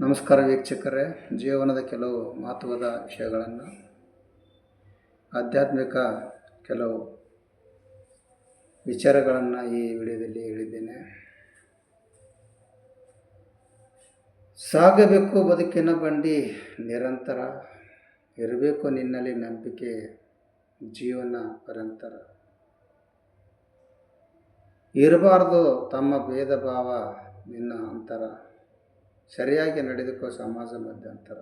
ನಮಸ್ಕಾರ ವೀಕ್ಷಕರೇ. ಜೀವನದ ಕೆಲವು ಮಹತ್ವದ ವಿಷಯಗಳನ್ನು, ಆಧ್ಯಾತ್ಮಿಕ ಕೆಲವು ವಿಚಾರಗಳನ್ನು ಈ ವಿಡಿಯೋದಲ್ಲಿ ಹೇಳಿದ್ದೇನೆ. ಸಾಗಬೇಕು ಬದುಕಿನ ಬಂಡಿ ನಿರಂತರ, ಇರಬೇಕು ನಿನ್ನಲ್ಲಿ ನಂಬಿಕೆ, ಜೀವನ ಪರಂತರ. ಇರಬಾರ್ದು ತಮ್ಮ ಭೇದ ಭಾವ, ನಿನ್ನ ಅಂತರ. ಸರಿಯಾಗಿ ನಡೆದುಕೋ ಸಮಾಜ ಮಧ್ಯಂತರ.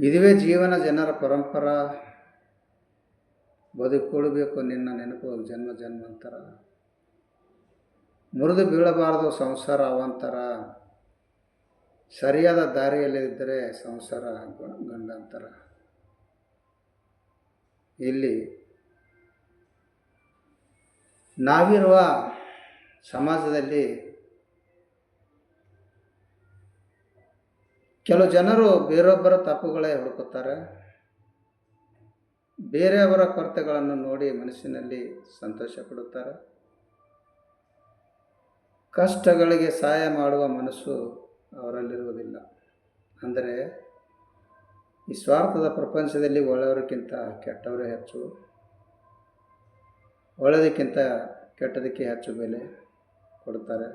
ಇದುವೇ ಜೀವನ ಜನರ ಪರಂಪರ. ಬದುಕೊಡಬೇಕು ನಿನ್ನ ನೆನಪು ಜನ್ಮ ಜನ್ಮಾಂತರ. ಮುರಿದು ಬೀಳಬಾರದು ಸಂಸಾರ ಅವಾಂತರ. ಸರಿಯಾದ ದಾರಿಯಲ್ಲಿದ್ದರೆ ಸಂಸಾರ ಗಂಡಾಂತರ. ಇಲ್ಲಿ ನಾವಿರುವ ಸಮಾಜದಲ್ಲಿ ಕೆಲವು ಜನರು ಬೇರೊಬ್ಬರ ತಪ್ಪುಗಳೇ ಹುಡುಕುತ್ತಾರೆ. ಬೇರೆಯವರ ಕೊರತೆಗಳನ್ನು ನೋಡಿ ಮನಸ್ಸಿನಲ್ಲಿ ಸಂತೋಷ ಪಡುತ್ತಾರೆ. ಕಷ್ಟಗಳಿಗೆ ಸಹಾಯ ಮಾಡುವ ಮನಸ್ಸು ಅವರಲ್ಲಿರುವುದಿಲ್ಲ. ಅಂದರೆ ಈ ಸ್ವಾರ್ಥದ ಪ್ರಪಂಚದಲ್ಲಿ ಒಳ್ಳೆಯವರಿಗಿಂತ ಕೆಟ್ಟವರೇ ಹೆಚ್ಚು, ಒಳ್ಳೆಯದಕ್ಕಿಂತ ಕೆಟ್ಟದಕ್ಕೆ ಹೆಚ್ಚು ಬೆಲೆ ಕೊಡುತ್ತಾರೆ.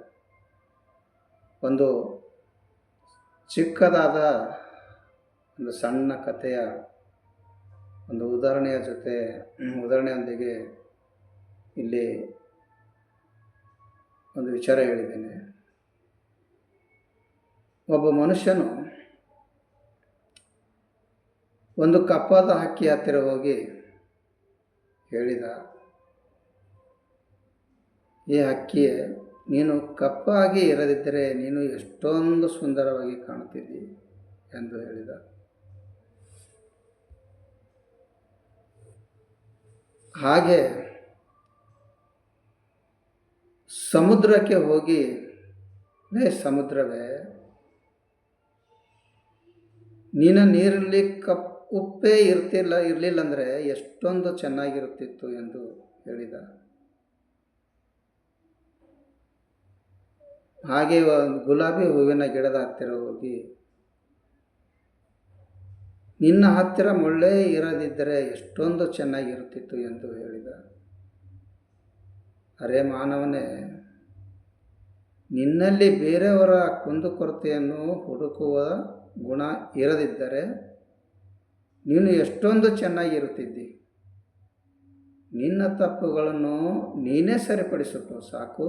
ಒಂದು ಚಿಕ್ಕದಾದ ಒಂದು ಸಣ್ಣ ಕಥೆಯ ಒಂದು ಉದಾಹರಣೆಯ ಜೊತೆ, ಉದಾಹರಣೆಯೊಂದಿಗೆ ಇಲ್ಲಿ ಒಂದು ವಿಚಾರ ಹೇಳಿದ್ದೇನೆ. ಒಬ್ಬ ಮನುಷ್ಯನು ಒಂದು ಕಪ್ಪಾದ ಹಕ್ಕಿ ಹತ್ತಿರ ಹೋಗಿ ಹೇಳಿದ, ಈ ಹಕ್ಕಿಯೇ ನೀನು ಕಪ್ಪಾಗಿ ಇರದಿದ್ದರೆ ನೀನು ಎಷ್ಟೊಂದು ಸುಂದರವಾಗಿ ಕಾಣುತ್ತಿದ್ದಿ ಎಂದು ಹೇಳಿದ. ಹಾಗೆ ಸಮುದ್ರಕ್ಕೆ ಹೋಗಿ ಏ ಸಮುದ್ರವೇ, ನೀನ ನೀರಲ್ಲಿ ಕಪ್, ಉಪ್ಪೇ ಇರ್ತಿಲ್ಲ, ಇರಲಿಲ್ಲ ಅಂದರೆ ಎಷ್ಟೊಂದು ಚೆನ್ನಾಗಿರುತ್ತಿತ್ತು ಎಂದು ಹೇಳಿದ. ಹಾಗೆ ಗುಲಾಬಿ ಹೂವಿನ ಗಿಡದ ಹತ್ತಿರ ಹೋಗಿ, ನಿನ್ನ ಹತ್ತಿರ ಮೊಳ್ಳೆ ಇರದಿದ್ದರೆ ಎಷ್ಟೊಂದು ಚೆನ್ನಾಗಿರುತ್ತಿತ್ತು ಎಂದು ಹೇಳಿದ. ಅರೆ ಮಾನವನೇ, ನಿನ್ನಲ್ಲಿ ಬೇರೆಯವರ ಕುಂದುಕೊರತೆಯನ್ನು ಹುಡುಕುವ ಗುಣ ಇರದಿದ್ದರೆ ನೀನು ಎಷ್ಟೊಂದು ಚೆನ್ನಾಗಿರುತ್ತಿದ್ದಿ. ನಿನ್ನ ತಪ್ಪುಗಳನ್ನು ನೀನೇ ಸರಿಪಡಿಸಿಕೊ, ಸಾಕು.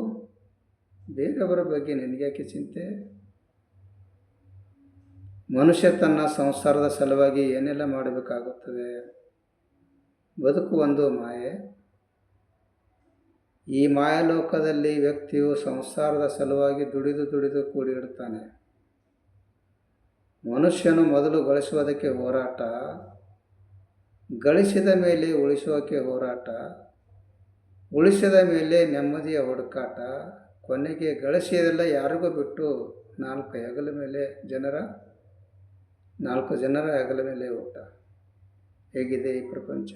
ಬೇರೆಯವರ ಬಗ್ಗೆ ನಿನಗ್ಯಾಕೆ ಚಿಂತೆ? ಮನುಷ್ಯ ತನ್ನ ಸಂಸಾರದ ಸಲುವಾಗಿ ಏನೆಲ್ಲ ಮಾಡಬೇಕಾಗುತ್ತದೆ? ಬದುಕು ಒಂದು ಮಾಯೆ. ಈ ಮಾಯಾಲೋಕದಲ್ಲಿ ವ್ಯಕ್ತಿಯು ಸಂಸಾರದ ಸಲುವಾಗಿ ದುಡಿದು ದುಡಿದು ಕೂಡಿಡುತ್ತಾನೆ ಮನುಷ್ಯನು ಮೊದಲು ಗಳಿಸುವುದಕ್ಕೆ ಹೋರಾಟ, ಗಳಿಸಿದ ಮೇಲೆ ಉಳಿಸುವಕ್ಕೆ ಹೋರಾಟ, ಉಳಿಸಿದ ಮೇಲೆ ನೆಮ್ಮದಿಯ ಹುಡುಕಾಟ ಕೊನೆಗೆ ಗಳಿಸಿದೆಲ್ಲ ಯಾರಿಗೂ ಬಿಟ್ಟು ನಾಲ್ಕು ಹೆಗಲ ಮೇಲೆ ಜನರ, ನಾಲ್ಕು ಜನರ ಹೆಗಲ ಮೇಲೆ ಊಟ ಹೇಗಿದೆ ಈ ಪ್ರಪಂಚ?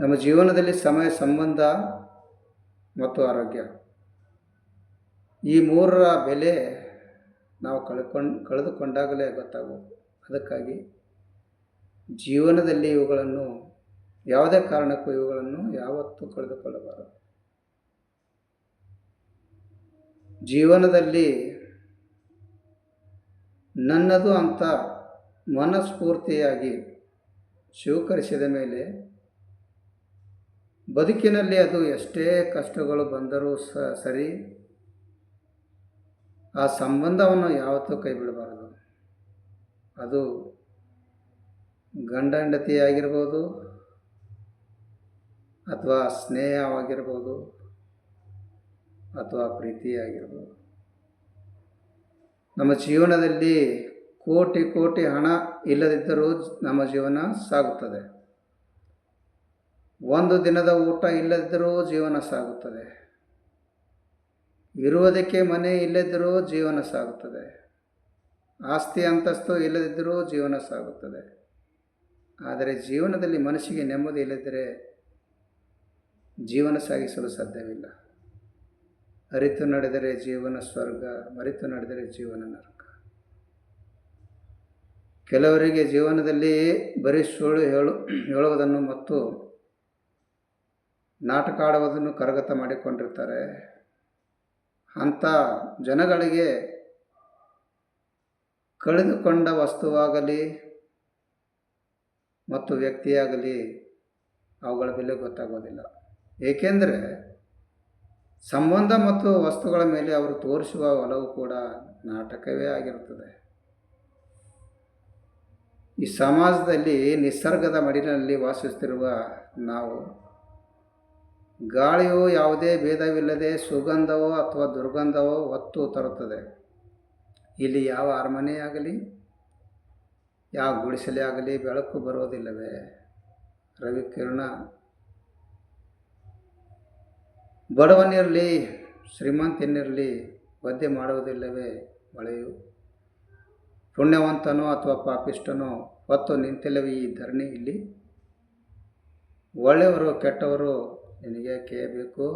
ನಮ್ಮ ಜೀವನದಲ್ಲಿ ಸಮಯ, ಸಂಬಂಧ ಮತ್ತು ಆರೋಗ್ಯ. ಈ ಮೂರರ ಬೆಲೆ ನಾವು ಕಳ್ಕೊಂಡು, ಕಳೆದುಕೊಂಡಾಗಲೇ ಗೊತ್ತಾಗೋದು. ಅದಕ್ಕಾಗಿ ಜೀವನದಲ್ಲಿ ಇವುಗಳನ್ನು, ಯಾವುದೇ ಕಾರಣಕ್ಕೂ ಇವುಗಳನ್ನು ಯಾವತ್ತೂ ಕಳೆದುಕೊಳ್ಳಬಾರದು. ಜೀವನದಲ್ಲಿ ನನ್ನದು ಅಂತ ಮನಸ್ಫೂರ್ತಿಯಾಗಿ ಸ್ವೀಕರಿಸಿದ ಮೇಲೆ ಬದುಕಿನಲ್ಲಿ ಅದು ಎಷ್ಟೇ ಕಷ್ಟಗಳು ಬಂದರೂ ಸರಿ, ಆ ಸಂಬಂಧವನ್ನು ಯಾವತ್ತೂ ಕೈ ಬಿಡಬಾರದು ಅದು ಗಂಡ ಹೆಂಡತಿಯಾಗಿರ್ಬೋದು ಅಥವಾ ಸ್ನೇಹವಾಗಿರ್ಬೋದು. ಅಥವಾ ಪ್ರೀತಿಯಾಗಿರ್ಬೋದು. ನಮ್ಮ ಜೀವನದಲ್ಲಿ ಕೋಟಿ ಕೋಟಿ ಹಣ ಇಲ್ಲದಿದ್ದರೂ ನಮ್ಮ ಜೀವನ ಸಾಗುತ್ತದೆ. ಒಂದು ದಿನದ ಊಟ ಇಲ್ಲದಿದ್ದರೂ ಜೀವನ ಸಾಗುತ್ತದೆ. ಇರುವುದಕ್ಕೆ ಮನೆ ಇಲ್ಲದಿದ್ದರೂ ಜೀವನ ಸಾಗುತ್ತದೆ. ಆಸ್ತಿ ಅಂತಸ್ತು ಇಲ್ಲದಿದ್ದರೂ ಜೀವನ ಸಾಗುತ್ತದೆ. ಆದರೆ ಜೀವನದಲ್ಲಿ ಮನಸ್ಸಿಗೆ ನೆಮ್ಮದಿ ಇಲ್ಲದಿದ್ದರೆ ಜೀವನ ಸಾಗಿಸಲು ಸಾಧ್ಯವಿಲ್ಲ. ಅರಿತು ನಡೆದರೆ ಜೀವನ ಸ್ವರ್ಗ, ಮರೆತು ನಡೆದರೆ ಜೀವನ ನರಕ. ಕೆಲವರಿಗೆ ಜೀವನದಲ್ಲಿ ಬರೀ ಸುಳ್ಳು ಹೇಳು, ಹೇಳುವುದನ್ನು ಮತ್ತು ನಾಟಕ ಆಡುವುದನ್ನು ಕರಗತ ಮಾಡಿಕೊಂಡಿರ್ತಾರೆ. ಅಂಥ ಜನಗಳಿಗೆ ಕಳೆದುಕೊಂಡ ವಸ್ತುವಾಗಲಿ ಮತ್ತು ವ್ಯಕ್ತಿಯಾಗಲಿ ಅವುಗಳ ಬೆಲೆ ಗೊತ್ತಾಗೋದಿಲ್ಲ. ಏಕೆಂದರೆ ಸಂಬಂಧ ಮತ್ತು ವಸ್ತುಗಳ ಮೇಲೆ ಅವರು ತೋರಿಸುವ ಒಲವು ಕೂಡ ನಾಟಕವೇ ಆಗಿರುತ್ತದೆ. ಈ ಸಮಾಜದಲ್ಲಿ ನಿಸರ್ಗದ ಮಡಿಲಿನಲ್ಲಿ ವಾಸಿಸುತ್ತಿರುವ ನಾವು, ಗಾಳಿಯು ಯಾವುದೇ ಭೇದವಿಲ್ಲದೆ ಸುಗಂಧವೋ ಅಥವಾ ದುರ್ಗಂಧವೋ ಹೊತ್ತು ತರುತ್ತದೆ. ಇಲ್ಲಿ ಯಾವ ಅರಮನೆಯಾಗಲಿ ಯಾವ ಗುಡಿಸಲೇ ಆಗಲಿ ಬೆಳಕು ಬರೋದಿಲ್ಲವೇ ರವಿಕಿರಣ ಬಡವನಿರಲಿ, ಶ್ರೀಮಂತನಿರಲಿ ಒದ್ದೆ ಮಾಡುವುದಿಲ್ಲವೇ ಮಳೆಯು? ಪುಣ್ಯವಂತನೋ ಅಥವಾ ಪಾಪಿಷ್ಟನೋ ಹೊತ್ತು ನಿಂತಿಲ್ಲವೇ ಈ ಧರಣಿ ಇಲ್ಲಿ? ಒಳ್ಳೆಯವರು ಕೆಟ್ಟವರು ನಿನಗೆ ಕೇಳಬೇಕು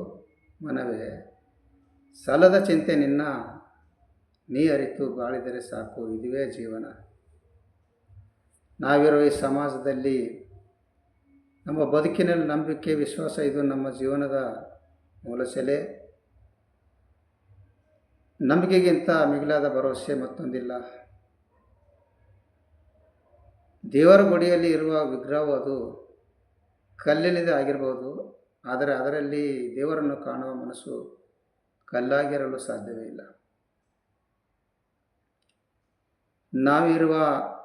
ಮನವೇ? ಸಲದ ಚಿಂತೆ ನಿನ್ನ, ನೀ ಅರಿತು ಬಾಳಿದರೆ ಸಾಕು ಇದುವೇ ಜೀವನ. ನಾವಿರೋ ಈ ಸಮಾಜದಲ್ಲಿ ನಮ್ಮ ಬದುಕಿನಲ್ಲಿ ನಂಬಿಕೆ, ವಿಶ್ವಾಸ ಇದು ನಮ್ಮ ಜೀವನದ ಮೂಲಸೆಲೆ ನಂಬಿಕೆಗಿಂತ ಮಿಗಿಲಾದ ಭರವಸೆ ಮತ್ತೊಂದಿಲ್ಲ. ದೇವರ ಗುಡಿಯಲ್ಲಿ ಇರುವ ವಿಗ್ರಹವು ಅದು ಕಲ್ಲಿನಿಂದ ಆಗಿರ್ಬೋದು ಆದರೆ ಅದರಲ್ಲಿ ದೇವರನ್ನು ಕಾಣುವ ಮನಸ್ಸು ಕಲ್ಲಾಗಿರಲು ಸಾಧ್ಯವೇ ಇಲ್ಲ. ನಾವಿರುವ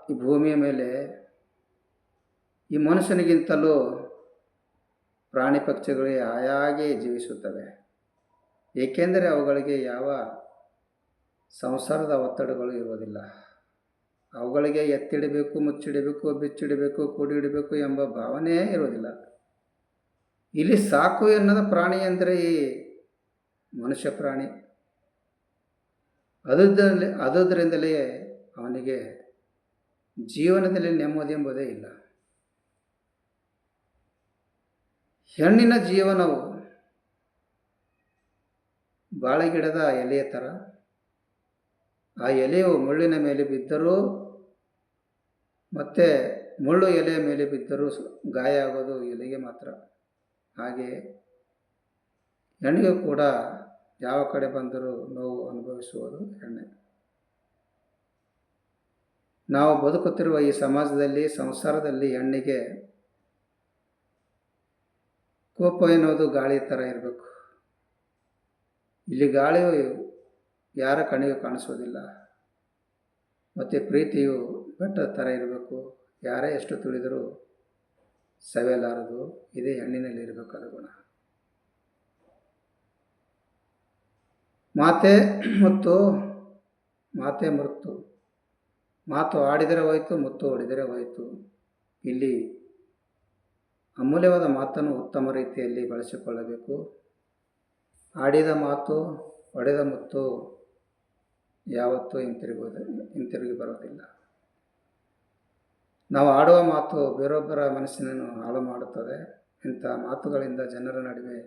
ಈ ಭೂಮಿಯ ಮೇಲೆ ಈ ಮನುಷ್ಯನಿಗಿಂತಲೂ ಪ್ರಾಣಿ ಪಕ್ಷಿಗಳು ಆಯಾಗೆ ಜೀವಿಸುತ್ತವೆ. ಏಕೆಂದರೆ ಅವುಗಳಿಗೆ ಯಾವ ಸಂಸಾರದ ಒತ್ತಡಗಳು ಇರುವುದಿಲ್ಲ. ಅವುಗಳಿಗೆ ಎತ್ತಿಡಬೇಕು, ಮುಚ್ಚಿಡಬೇಕು, ಬಿಚ್ಚಿಡಬೇಕು, ಕೂಡಿಡಬೇಕು ಎಂಬ ಭಾವನೆಯೇ ಇರುವುದಿಲ್ಲ. ಇಲ್ಲಿ ಸಾಕು ಎನ್ನದ ಪ್ರಾಣಿ ಅಂದರೆ ಈ ಮನುಷ್ಯ ಪ್ರಾಣಿ. ಅದುದರಲ್ಲಿ ಅದುದರಿಂದಲೇ ಅವನಿಗೆ ಜೀವನದಲ್ಲಿ ನೆಮ್ಮದಿ ಎಂಬುದೇ ಇಲ್ಲ. ಹೆಣ್ಣಿನ ಜೀವನವು ಬಾಳೆಗಿಡದ ಎಲೆಯ ಥರ ಆ ಎಲೆಯು ಮುಳ್ಳಿನ ಮೇಲೆ ಬಿದ್ದರೂ ಮತ್ತು ಮುಳ್ಳು ಎಲೆಯ ಮೇಲೆ ಬಿದ್ದರೂ ಗಾಯ ಆಗೋದು ಎಲೆಗೆ ಮಾತ್ರ. ಹಾಗೆ ಹೆಣ್ಣಿಗೆ ಕೂಡ ಯಾವ ಕಡೆ ಬಂದರೂ ನೋವು ಅನುಭವಿಸುವುದು ಹೆಣ್ಣೆ. ನಾವು ಬದುಕುತ್ತಿರುವ ಈ ಸಮಾಜದಲ್ಲಿ, ಸಂಸಾರದಲ್ಲಿ ಹೆಣ್ಣಿಗೆ ಕೋಪ ಎನ್ನುವುದು ಗಾಳಿ ಥರ ಇರಬೇಕು. ಇಲ್ಲಿ ಗಾಳಿಯು ಯಾರ ಕಣ್ಣಿಗೂ ಕಾಣಿಸೋದಿಲ್ಲ ಮತ್ತು ಪ್ರೀತಿಯು ಬೆಟ್ಟದ ಥರ ಇರಬೇಕು. ಯಾರೇ ಎಷ್ಟು ತುಳಿದರೂ ಸವೆಯಲಾರದು. ಇದೇ ಹೆಣ್ಣಿನಲ್ಲಿ ಇರಬೇಕಾದ ಗುಣ. ಮಾತೆ ಮತ್ತು, ಮಾತೆ ಮೃತು ಮಾತು ಆಡಿದರೆ ಹೋಯಿತು, ಮುತ್ತು ಹೊಡೆದರೆ ಹೋಯಿತು. ಇಲ್ಲಿ ಅಮೂಲ್ಯವಾದ ಮಾತನ್ನು ಉತ್ತಮ ರೀತಿಯಲ್ಲಿ ಬಳಸಿಕೊಳ್ಳಬೇಕು. ಆಡಿದ ಮಾತು ಒಡೆದ ಮುತ್ತು ಯಾವತ್ತೂ ಹಿಂತಿರುಗುವುದು, ಹಿಂತಿರುಗಿ ಬರೋದಿಲ್ಲ ನಾವು ಆಡುವ ಮಾತು ಬೇರೊಬ್ಬರ ಮನಸ್ಸಿನನ್ನು ಹಾಳು ಮಾಡುತ್ತದೆ. ಇಂಥ ಮಾತುಗಳಿಂದ ಜನರ ನಡುವೆ,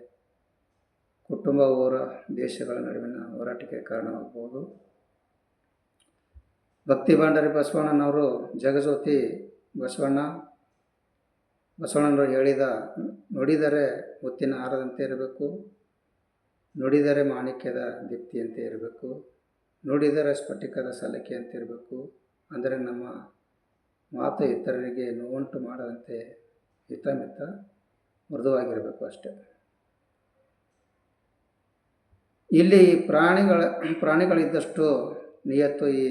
ಕುಟುಂಬ ಊರ, ದೇಶಗಳ ನಡುವಿನ ಹೋರಾಟಕ್ಕೆ ಕಾರಣವಾಗಬಹುದು. ಭಕ್ತಿ ಭಂಡಾರಿ ಬಸವಣ್ಣನವರು ಜಗಜ್ಯೋತಿ ಬಸವಣ್ಣ ಬಸವಣ್ಣನವರು ಹೇಳಿದ, ನುಡಿದರೆ ಮುತ್ತಿನ ಹಾರದಂತೆ ಇರಬೇಕು, ನುಡಿದರೆ ಮಾಣಿಕ್ಯದ ದೀಪ್ತಿಯಂತೆ ಇರಬೇಕು, ನುಡಿದರೆ ಸ್ಫಟಿಕದ ಸಲಕೆಯಂತೆ ಇರಬೇಕು, ಅಂದರೆ ನಮ್ಮ ಮಾತು ಇತರರಿಗೆ ನೋವುಂಟು ಮಾಡದಂತೆ ಹಿತಮಿತ ಮೃದುವಾಗಿರಬೇಕು ಅಷ್ಟೆ. ಇಲ್ಲಿ ಪ್ರಾಣಿಗಳ, ಪ್ರಾಣಿಗಳಿದ್ದಷ್ಟು ನಿಯತ್ತು ಈ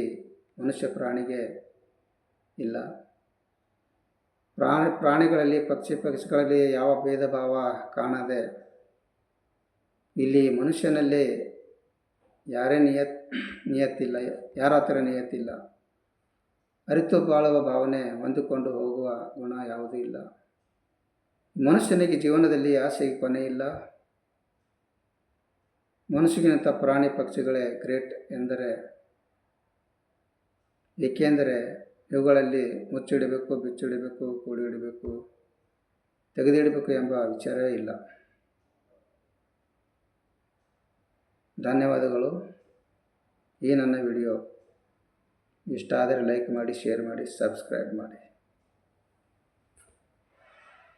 ಮನುಷ್ಯ ಪ್ರಾಣಿಗೆ ಇಲ್ಲ. ಪ್ರಾಣಿ, ಪ್ರಾಣಿಗಳಲ್ಲಿ, ಪಕ್ಷಿ, ಪಕ್ಷಿಗಳಲ್ಲಿ ಯಾವ ಭೇದ ಭಾವ ಕಾಣದೆ ಇಲ್ಲಿ ಮನುಷ್ಯನಲ್ಲಿ ಯಾರೇ ನಿಯತ್, ನಿಯತ್ತಿಲ್ಲ, ಯಾರ ಹತ್ರ ನಿಯತ್ತಿಲ್ಲ. ಅರಿತು ಬಾಳುವ ಭಾವನೆ ಹೊಂದಿಕೊಂಡು ಹೋಗುವ ಗುಣ ಯಾವುದೂ ಇಲ್ಲ. ಮನುಷ್ಯನಿಗೆ ಜೀವನದಲ್ಲಿ ಆಸೆಗೆ ಕೊನೆ ಇಲ್ಲ. ಮನುಷ್ಯಗಿಂತ ಪ್ರಾಣಿ ಪಕ್ಷಿಗಳೇ ಗ್ರೇಟ್ ಎಂದರೆ, ಏಕೆಂದರೆ ಇವುಗಳಲ್ಲಿ ಮುಚ್ಚಿಡಬೇಕು, ಬಿಚ್ಚಿಡಬೇಕು, ಕೂಡಿಡಬೇಕು, ತೆಗೆದಿಡಬೇಕು ಎಂಬ ವಿಚಾರವೇ ಇಲ್ಲ. ಧನ್ಯವಾದಗಳು. ಈ ನನ್ನ ವಿಡಿಯೋ ಇಷ್ಟ ಆದರೆ ಲೈಕ್ ಮಾಡಿ, ಶೇರ್ ಮಾಡಿ, ಸಬ್ಸ್ಕ್ರೈಬ್ ಮಾಡಿ.